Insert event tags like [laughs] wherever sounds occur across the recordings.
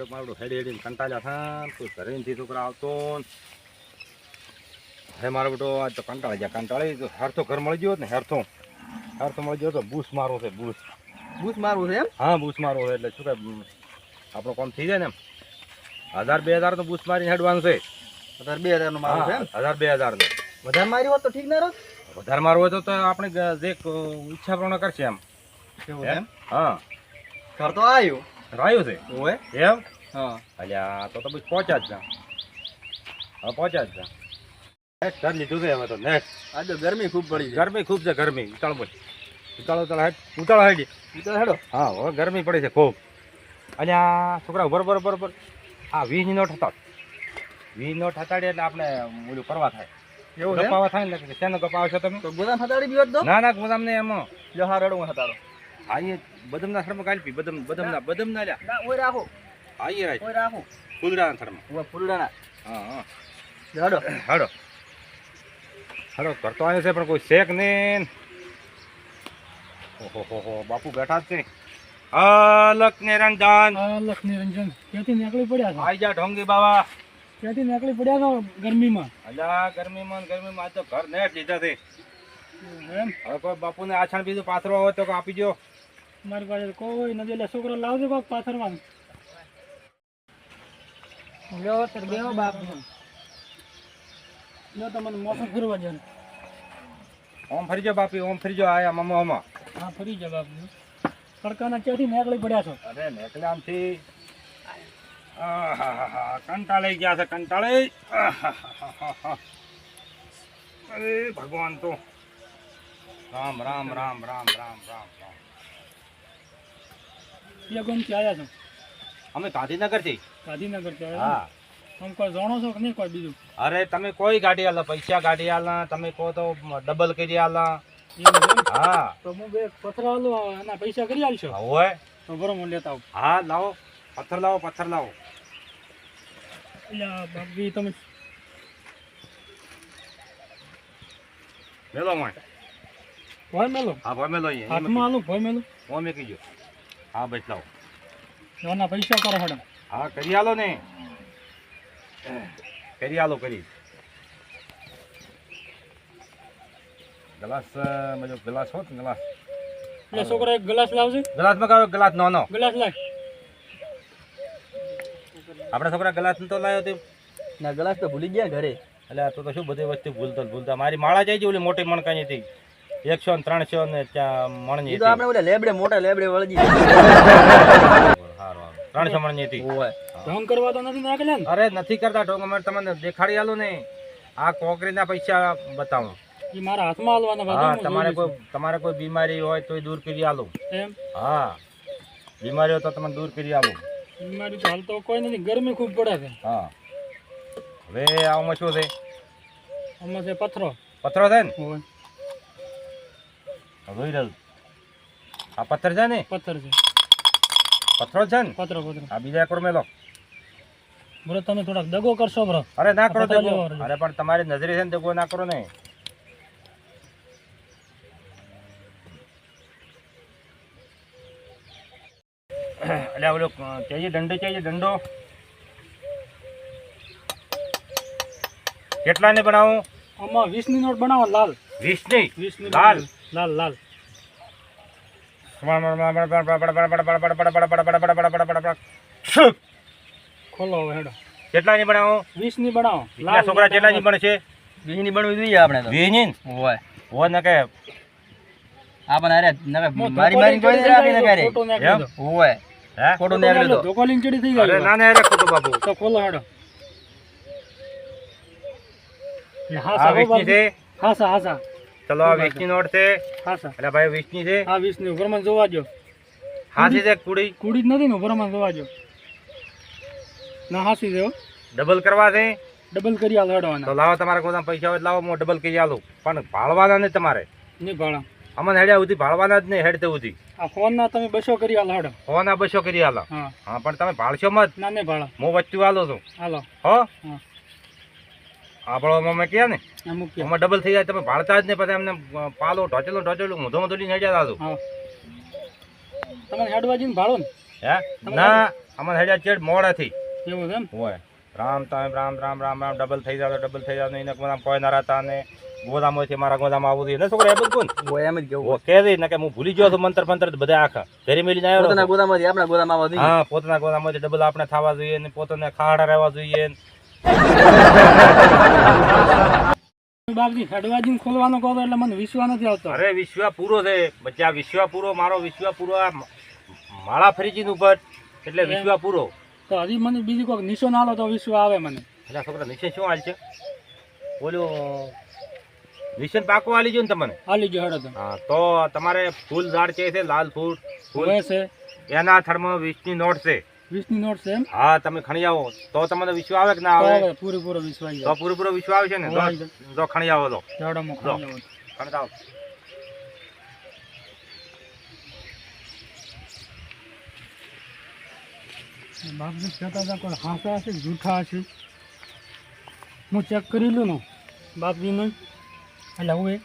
તો મારું હેડી હેડીને કંટાળ્યા થા. કોઈ ઘરે નથી છોકરા આવતો હે મારો બેટો આજ તો કંટાળી ગયા કંટાળી. તો હેરથો ઘર મળી ગયો ને હેરથો. હેરથો મળી ગયો તો બૂસ મારો છે બૂસ. બૂસ મારવું છે એમ? હા બૂસ મારવો છે એટલે શું કે આપણો કામ થઈ જાય ને એમ. હજાર બે હજાર તો બૂસ મારીને હેડવાનું છે. હજાર બે હજારનું મારવું છે એમ? હજાર બે હજારનું વધારે મારી હોત તો ઠીક ના રહો વધારે મારવું હોય તો આપણે જે ઈચ્છા પ્રમાણે કરશે એમ. એવું એમ? હા. ઘર તો આવ્યું આવ્યું છે? એમ? હા. અલ્યા તો તો પછી પહોંચ્યા જ ના. હવે પહોંચ્યા જ ના. નેક્સ્ટ ઘર લીધું છે હવે તો નેક્સ્ટ આજ તો ગરમી ખૂબ પડી છે. ગરમી ખૂબ છે ગરમી. ઉતાળો બોલ. ઉતાળો ઉતાળો હેડ. ઉતાળો હેડ. ઉતાળો હેડો. હા હવે ગરમી પડી છે ખૂબ. અલ્યા છોકરા બરોબર બરોબર આ વીજ નોટ હતા વીજ નોટ હતાડી એટલે આપણે ઓલું કરવા થાય. એવું છે ગપાવા થાય ને એટલે શેનો ગપાવો છો તમે? તો ગોદામ હતાડી બી દો? ના ના ગોદામ ને એમાં. જો હા રડું હતાડો. હા એ બદમના કાઢી પી. બદમ બદમ ના લ્યા. ના ઓય રાખો. હા એ રાખ કોઈ રાખું? ફૂલડાના થડમાં. હવે ફૂલડાના. હા હા. હાડો. હાડો. હાડો કરતો આવ્યો છે પણ કોઈ શેક નહીં. ઓહો હો હો બાપુ બેઠા જ છે. અલક નિરંજન. લખ નિરંજન. ક્યાંથી નીકળી પડ્યા છો? આઈ જા ઢોંગી બાવા. ક્યાંથી નીકળી પડ્યા છો ગરમીમાં? અલા ગરમીમાં ગરમીમાં આ તો ઘર ને લીધા છે. એમ? હવે કોઈ બાપુને આછાણ બીજું પાથરો હોય તો આપી દો મારી પાસે કોઈ નથી એટલે છોકરો લાવજો કોક પાથરવાનું. લ્યો તર બેહો બાપ લ્યો તમને મોસમ ફરવા જાય ઓમ ફરી બાપી ઓમ ફરી આયા મમ્મા મમ્મા હા ફરી જાય બાપ તડકાના ક્યાંથી નીકળી પડ્યા છો? અરે નેકલે આમથી કંટાળી ગયા છે કંટાળી અરે ભગવાન તો. રામ રામ રામ રામ રામ રામ રામ. એ ગમથી આવ્યા છો? અમે ગાંધીનગરથી હા. તમે કોઈ જાણો છો કે નહીં કોઈ બીજું? અરે તમે કોઈ ગાડી આલા પૈસા ગાડી આલા તમે કહો તો ડબલ કરી આલા. હા. તો હું બે પથ્થર આલું એના પૈસા કરી આલશો? હોય. તો બરો હું લેતા આવું. હા લાવો. પથ્થર લાવો પથ્થર લાવો. એટલે આ તમે મેલો માં ભોય મેલો? હા ભાઈ મેલો અહીંયા હાથમાં આલું ભોય મેલું? મેકી હા બસ લાવો. એના પૈસા કરો મેડમ હા કરી આલો ને. કરી આલો કરી. ગ્લાસ મજો ગ્લાસ હોત ગ્લાસ. એટલે છોકરા એક ગ્લાસ લાવશે? ગ્લાસ મગાવ્યો ગ્લાસ નો નો ગ્લાસ લાવ આપણા છોકરા ગ્લાસ તો લાવ્યો તે ના ગ્લાસ તો ભૂલી ગયા ઘરે. એટલે આ તો તો શું બધી વસ્તુ ભૂલતો ભૂલતા. મારી માળા જાય છે ઓલી મોટી મણકાની હતી. એકસો ને ત્રણસો ને ત્યાં મણની આપણે ઓલે લેબડે મોટા લેબડે વળગી [laughs] હારું, હારું. ત્રણસો મણની હતી ઢોંગ કરવા તો નથી નાખેલા ને? અરે નથી કરતા ઢોંગ અમે તમને દેખાડી આલો ને. આ કોકરીના પૈસા બતાવો. એ મારા હાથમાં આલવાના હા તમારે કોઈ તમારે કોઈ બીમારી હોય તો દૂર કરી આલો. એમ? હા. બીમારી હોય તો તમે દૂર કરી આલો. બીમારી તો હાલ તો કોઈ નથી ગરમી ખૂબ પડે છે. હા. હવે આમાં શું છે? આમાં છે પથરો. પથરો છે ને? હોય. જોઈ રહ્યું. આ પથ્થર છે ને? પથ્થર છે. પથરો છે ને? પથરો પથરો. આ બીજા એકડો મેલો. બ્રો તમે થોડાક દગો કરશો બ્રો. અરે ના કરો દગો. અરે પણ તમારી નજરે છે ને દગો ના કરો ને. એટલે ઓલો ચાહીએ દંડો ચાહીએ દંડો. કેટલાને બનાવું? આમાં વીસની નોટ બનાવો લાલ. વીસની? વીસની લાલ. લાલ લાલ. ખોલો હેડો. કેટલા ની બનાવું. વીસની બનાવો લાલ છોકરા કેટલા ની બનશે બીજની બનવી જોઈએ આપણે તો. વીસની ઓય હોય ને કે. આપણને અરે નકે મારી મારી લઈને કોઈ આપી નકે? દો. ઓય હે? ફોટો નાખી નાખી દો. ધોકો લઈને ચડી થઈ અરે ના ના રે ખોટું બાબુ તો ખોલો હેડો. હા સા ની હા સા હા સા ચલો આ વીસની નોટ છે. હા સર. એટલે ભાઈ વીસની છે. હા વીસની ની જોવા જો હાસી છે કુડી? કુડી જ નથી ને ઉપરમાં જોવા જો ના હાસી છે ડબલ કરવા છે? ડબલ કરી આલો હેડો તો લાવો તમારા કોઈ પૈસા હોય લાવો હું ડબલ કરી આલું. પણ ભાળવાના નહીં તમારે. નહીં ભાળા. અમને હેડ્યા સુધી ભાળવાના જ નહીં હેડતે સુધી. આ ફોન ના તમે બસો કરી આલો હેડો. હોના બસો કરી આલો. હા. હા પણ તમે ભાળશો મત. ના નહીં ભાળા. હું વચ્ચે આલો છું. હાલો. હો? હા. આપણો મેં કહ્યા ને અમે ડબલ થઈ જાય તમે ભાળતા જ નહીં પછી એમને પાલો ઢોચેલો ઢોચેલો મોઢો મોઢો લઈને હેડ્યા હતા તમે હેડવા જઈને ભાડો ને. હે? ના અમારે હેડ્યા ચેડ મોડાથી. એવું એમ? હોય. રામ તામ રામ રામ રામ રામ ડબલ થઈ જાવ ડબલ થઈ જાવ એને ગોદામ કોઈ ના રહેતા ને ગોદામમાંથી મારા ગોદામાં આવું ને છોકરા એમ બધું હોય એમ જ કેવું. કે દે ને કે હું ભૂલી ગયો છું મંત્ર મંત્ર બધા આખા. ઘરે મેલીને આવ્યો પોતાના ગોદામાંથી આપણા ગોદામાં આવવા જોઈએ હા પોતાના ગોદામાંથી ડબલ આપણે થવા જોઈએ ને પોતાને ખાડા રહેવા જોઈએ [laughs] બાપજી હેડવાજી ખોલવાનો કહો તો એટલે મને વિશ્વા નથી આવતો. અરે વિશ્વ પૂરો છે. બચ્ચા વિશ્વ પૂરો મારો વિશ્વા પૂરો આ માળા ફરીજી ઉપર. એટલે વિશ્વા પૂરો. તો હજી મને બીજી કોઈક નિશાન લો તો વિશ્વ આવે મને. એટલે છોકરા નિશે શું હાલ છે? બોલું નિશન પાકો આલી જો ને તમને? આલી જો હેડો તો હા તો તમારે ફૂલ ઝાડ છે લાલ ફૂલ ફૂલ. છે. એના થર્મો વીસની નોટ છે. વીસની નોટ છે એમ? હા તમે ખણી આવો. તો તમને વિશ્વ આવે કે ના આવે? પૂરેપૂરો વિશ્વ આવી તો પૂરેપૂરો વિશ્વ આવે છે ને તો ખણી આવો તો. ખણી આવો. બાપજી કહેતા હતા કોઈ હાંસા હશે જૂઠા હશે? હું ચેક કરી લઉં ને. બાપજીનું એટલે હું એ.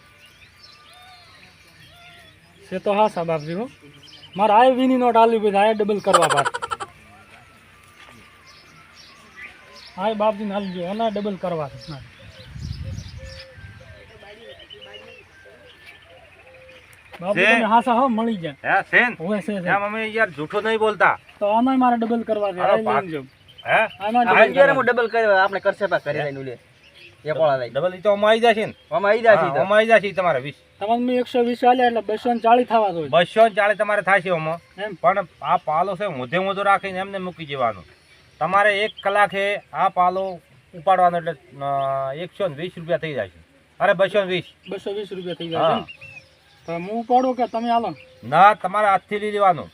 છે તો હાસા બાપજી હો. મારે આ વીની નોટ આલી પછી આ ડબલ કરવા પાસ આ બાપજીને હાલી ગયો એના ડબલ કરવા છે. મારે. બાપજી હાસા હો મળી જાય. હે સેન. હોય છે છે. યાર જૂઠો નહીં બોલતા. તો આમાંય મારે ડબલ કરવા છે. હાલો, ભાગ. લઈને હે? આમાં. હું ડબલ કર્યો આપણે કરશે પા કરી લઈને લે એ કોળા લઈ ડબલ તો અમાઈ જશે ને. આમાં આવી જાય અમાઈ જશે તમારે વીસ. તમારે મેં એકસો વીસ આલ્યા એટલે બસો ને ચાલીસ થવા જોઈએ બસો ને ચાલીસ તમારે થાય છે આમાં પણ આ પાલો છે મોધે મોધો રાખીને એમને મૂકી જવાનું તમારે એક કલાકે આ પાલો ઉપાડવાનો એટલે એકસો ને વીસ રૂપિયા થઈ જાય છે. અરે બસો ને વીસ. બસો વીસ રૂપિયા થઈ જાય તો હું ઉપાડું કે તમે આલો? ના તમારે હાથથી લઈ લેવાનું.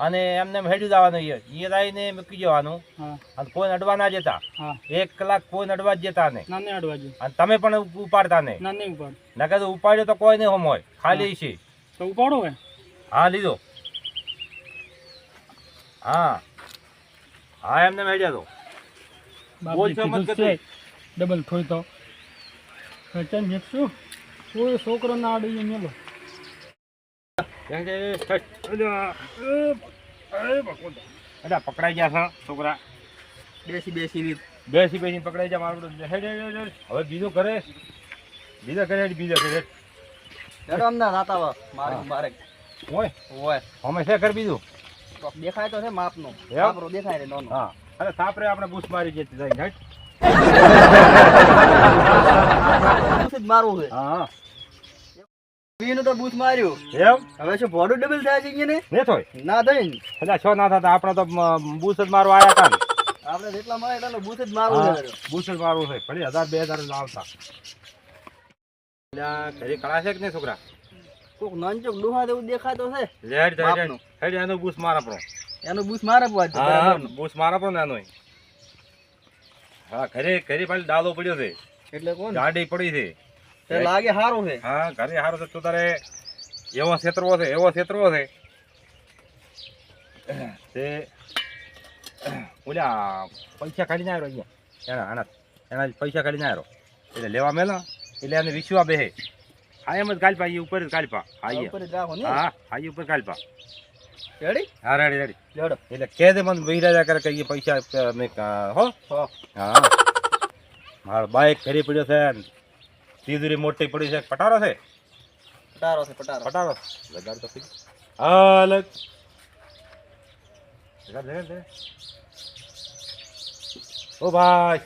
અને એમને એમ હેડી જવાનું એ લાઈને મૂકી જવાનું. અને કોઈ અડવા ના જતા એક કલાક કોઈ અડવા જ જતા ના. અને તમે પણ ઉપાડતા ના ઉપાડ. નકર તો ઉપાડ્યો તો કોઈ નહીં હોય ખાલી છે. તો ઉપાડો હા લીધો. હા. હા એમને મેળ્યા તો. બોલ છો મત ડબલ થોઈ તો. કેમ એકશું કોઈ છોકરો ના આડે મેલો. અલ્યા, પકડાઈ ગયા છે છોકરા. બેસી બેસી બેસી બેસી પકડાઈ ગયા મારું. હવે બીજો કરે. બીજા કરે બીજા કરે. હેડ. અમને રાતા મારે. મારે ઓય. હોય અમે છે કર બીજું દેખાય તો છે માપનો? માપરો દેખાય રે નાનો. હા. અને સાપરે આપણે બૂસ મારી જતી જાય. બૂથ જ મારવું છે. હા હા. તો બૂથ માર્યું. એમ? હવે શું ભોડું ડબલ થાય છે ને ને થોય ના. થઈ એટલે છો ના થતા આપણે તો બૂથ જ મારવા હતા આપણે જેટલા એટલા બૂથ જ મારવું છે બૂસ જ મારવું છે. ભલે હજાર બે હજાર ઘરે કળા છે કે નહીં છોકરા? કોક નાનચોક ડોહા જેવું દેખાતો છે. લેડ હેડ, હેડ, એનો બૂસ માર આપણો એનો બૂસ મારે પાછું હા બૂસ માર આપણો ને એનોય. હા ઘરે ઘરે પાછી ડાલો પડ્યો છે. એટલે કોણ? ગાડી પડી છે. તે લાગે હારો છે. હા ઘરે હારો તો તારે એવો ક્ષેત્રવો છે એવો ક્ષેત્રવો છે. તે ઓલા પૈસા કાઢીને આવ્યો અહીંયા. એના આના એના પૈસા કાઢીને આવ્યો એટલે લેવા મેલા એટલે એને વિશ્વા બેહે. એ ઉપર જ ગાલપા હા આ ઉપર ને? હા હા એ ઉપર ગાલપા રેડી? હા રેડી રેડી. લેડો એટલે કે દે મને બહિરાજા કરે કે પૈસા મે હો? હો. હા. મારો બાઈક ઘરે પડ્યો છે ને મોટી પડી છે. પટારો છે? પટારો છે પટારો. પટારો. લગાડ તો ખરી. હા લગ. લગાડ લગાડ લગાડ. ઓ ભાઈ.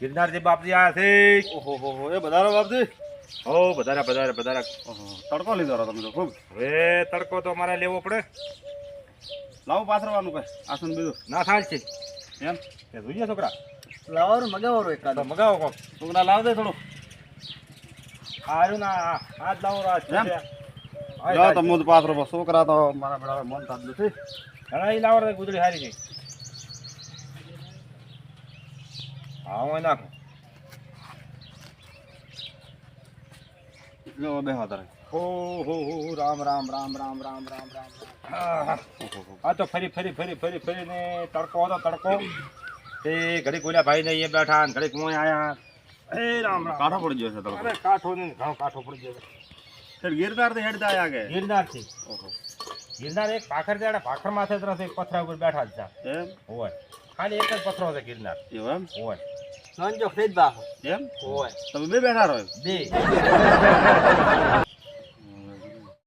ગિરનારજી બાપજી આ છે. ઓહો હો હો. એ બધારો બાપજી. ઓ બધારા બધારા બધારા તડકો લીધો તમે તો ખૂબ. હવે તડકો તો મારે લેવો પડે. લાવો પાથરવાનું કઈ આસન બીજું. ના થાય છે. એમ? એ જોઈએ છોકરા. લાવવાનું મગાવવાનું એકાદ તો મગાવો કોક. છોકરા લાવ દે થોડું. આ ના આ જ લાવો આ એમ? આ જ તો પાથરો છોકરા તો મારા બેડા મન થાતું નથી. ઘણા એ લાવો ગુદડી હારી છે. હા હું નાખો. જો બે હાથ હો હો હો રામ રામ રામ રામ રામ રામ રામ. આ તો ફરી ફરી ફરી ફરી ફરીને તડકો હતો તડકો. તે ઘડીક ઓલા ભાઈ ને અહીંયા બેઠા ને ઘડીક હું આયા. એ રામ રામ. કાઠો પડી ગયો છે તડકો. અરે કાઠો ને ઘણો કાઠો પડી ગયો છે. ગિરનાર તો હેડતા આયા કે? ગિરનારથી ઓહો. ગિરનાર એક પાખર જાડે પાખર માથે તરફ એક પથરા ઉપર બેઠા જ છે એમ? હોય. ખાલી એક જ પથરો છે ગિરનાર. એમ? હોય. નોન ચોકડી જ બાહો એમ? હોય. તમે બે બેઠા રહો બે.